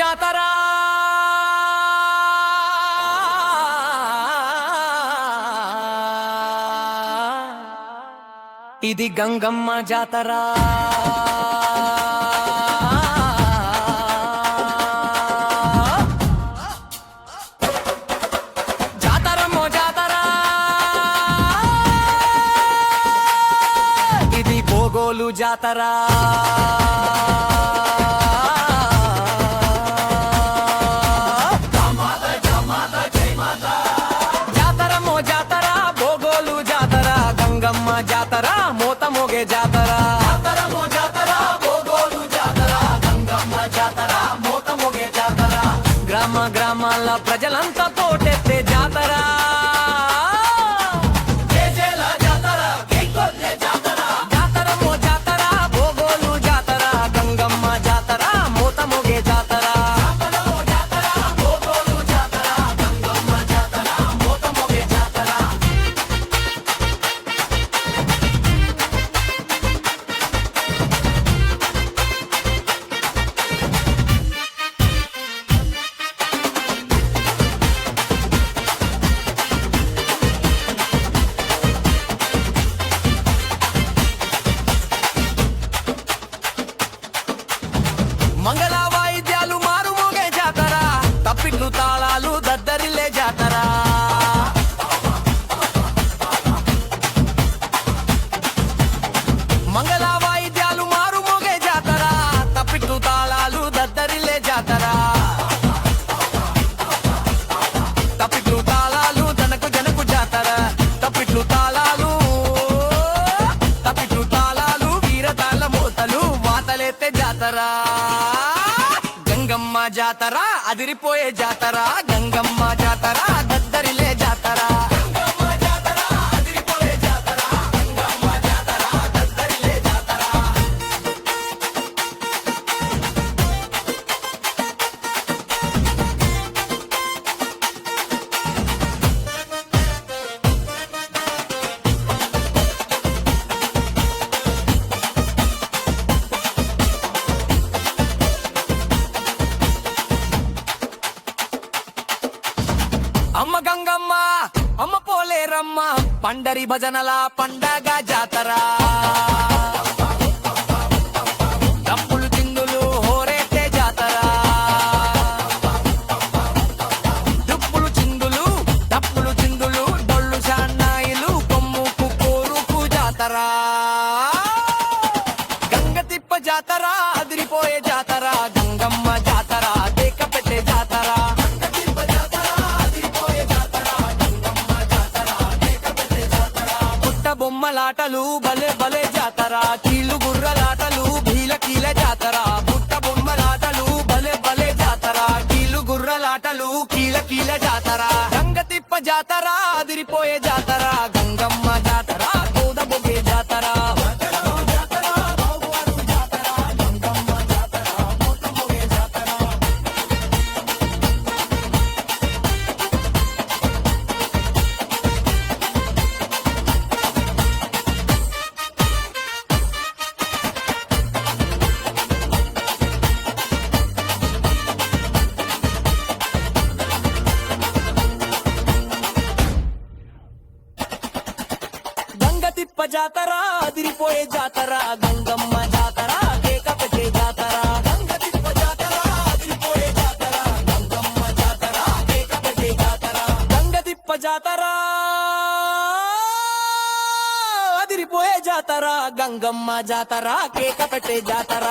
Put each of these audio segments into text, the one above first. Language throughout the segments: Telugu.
జాతరా. ఇది గంగమ్మ జాతర. జాతరమ్మో జాతర. ఇది బోగోలు జాతరా. ప్రజలంతా తోటెత్తే జాతరా. జాతర అదిరిపోయే జాతర గంగమ్మ జాతర దద్దరిలే పండరి భజనల పండగ జాతర. ఆటలు కీల కీల జాతర. గంగ తిప్ప జాతర అదిరిపోయే జాతర. గంగమ్మ జాతర. గంగ తిప్ప జాతరా అదిరిపోయే జాతరా గంగమ్మ జాతరా కేకపచే జాతరా. గంగ తిప్ప జాతరా అదిరిపోయే జాతరా గంగమ్మ జాతరా కేకపచే జాతరా. గంగ తిప్ప జాతరా అదిరిపోయే జాతరా గంగమ్మ జాతరా కేక పెట్టే జాతర.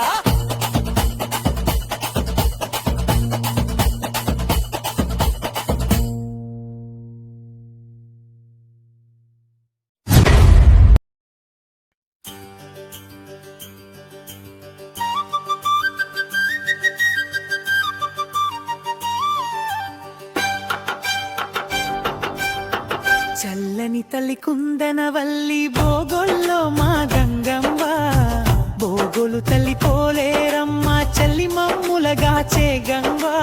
తల్లి కుందనవల్లి భోగొల్లో మా గంగమ్మ. భోగోలు తల్లి పోలేరమ్మ చల్లి మమ్ములగాచే గంగా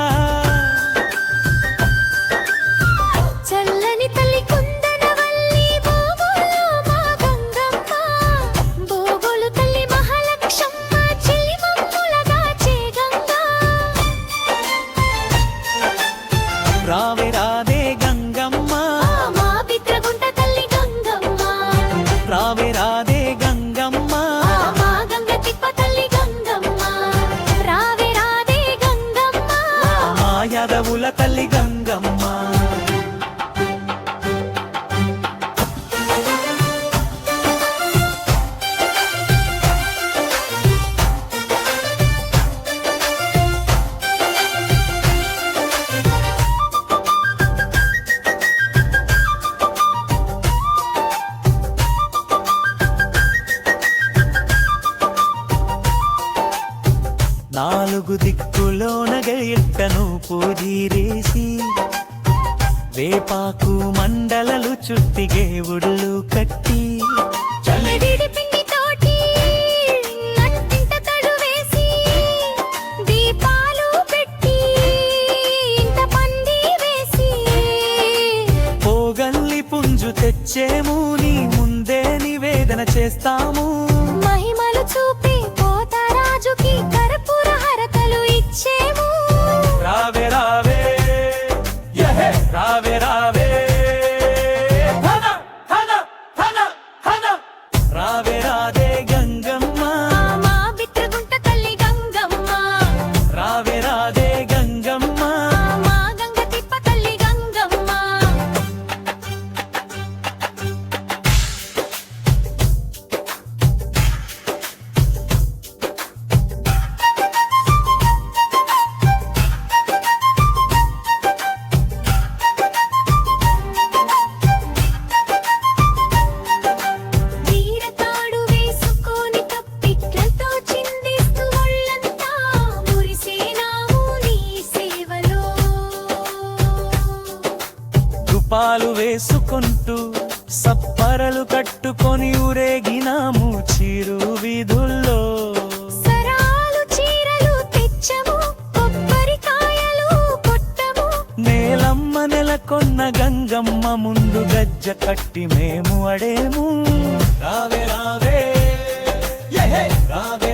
నాలుగు దిక్కులోనగయిట్టను పూజీరేసి వేపాకు మండలలు చుట్టిగే ఉళ్ళు కట్టి. తెచ్చేము నీ ముందే నివేదన చేస్తాము. పాలు వేసుకుంటూ సప్పరలు కట్టుకొని ఊరేగినాము చీరు వీధుల్లో. నేలమ్మ నెలకొన్న గంగమ్మ ముందు గజ్జ కట్టి మేము అడేము. రావే రావే రావే.